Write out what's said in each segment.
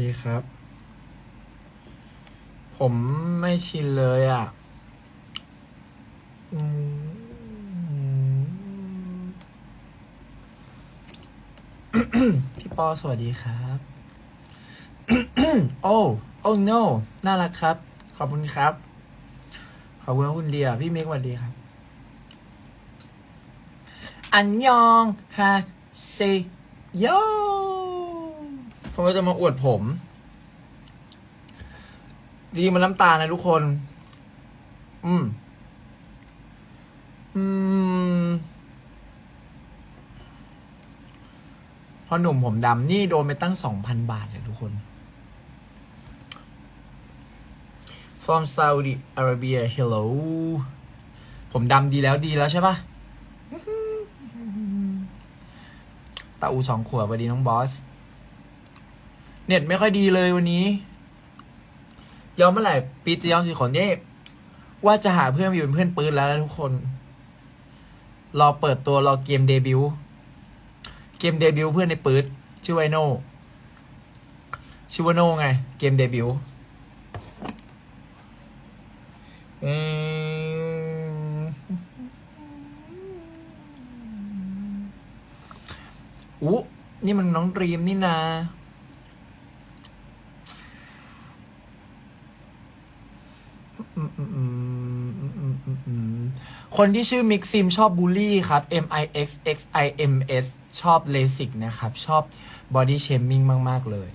ดีครับ ผมไม่ชินเลยอะพี่ปอสวัสดีครับ โอ้โอ้ no น่ารักครับ ขอบคุณครับ ขอบคุณคุณเดียพี่เมกสวัสดีครับ อันยองฮาเซโย ผมก็จะมาอวดผม จริงมันน้ำตาลนะทุกคน อืม อืมพอหนุ่มผมดำนี่โดนไปตั้งสองพันบาทเลยทุกคน from Saudi Arabia hello ผมดำดีแล้วดีแล้วใช่ปะตาอูสองขวบสวัสดีน้องบอส เน็ตไม่ค่อยดีเลยวันนี้ ยอมเมื่อไหร่ปีจะยอมสิขนเย่ว่าจะหาเพื่อนมาอยู่เป็นเพื่อนปืนแล้วนะทุกคน รอเปิดตัวรอเกมเดบิวเกมเดบิวเพื่อนในปืดชื่อไวโนชื่อว่าโนไง เกมเดบิวอืมอู้นี่มันน้องดรีมนี่นามอืมอืมอืมอืมอืมอืม คนที่ชื่อมิกซิมชอบบูลลี่ครับ M I X X I M S ชอบเลสิกนะครับ ชอบบอดี้เชมมิ่งมาก ๆ เลย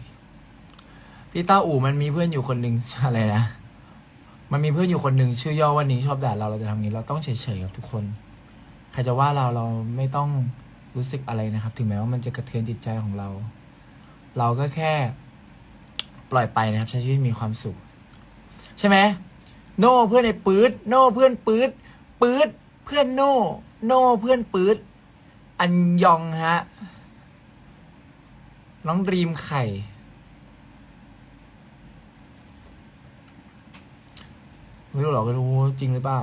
พี่ต้าอู่มันมีเพื่อนอยู่คนหนึ่งอะไรนะ มันมีเพื่อนอยู่คนหนึ่งชื่อย่อว่านี้ชอบด่าเราเราจะทำงี้เราต้องเฉยๆกับทุกคน ใครจะว่าเราเราไม่ต้องรู้สึกอะไรนะครับ ถึงแม้ว่ามันจะกระเทือนจิตใจของเรา เราก็แค่ ปล่อยไปนะครับใช้ชีวิตมีความสุข ใช่ไหม โน่เพื่อนไอ้ปื๊ดโน่เพื่อนปื๊ดปื๊ดเพื่อนโน่โน่เพื่อนปื๊ดอันยองฮะ น้องดรีมไข่ ไม่รู้หรอกไม่รู้จริงหรือเปล่า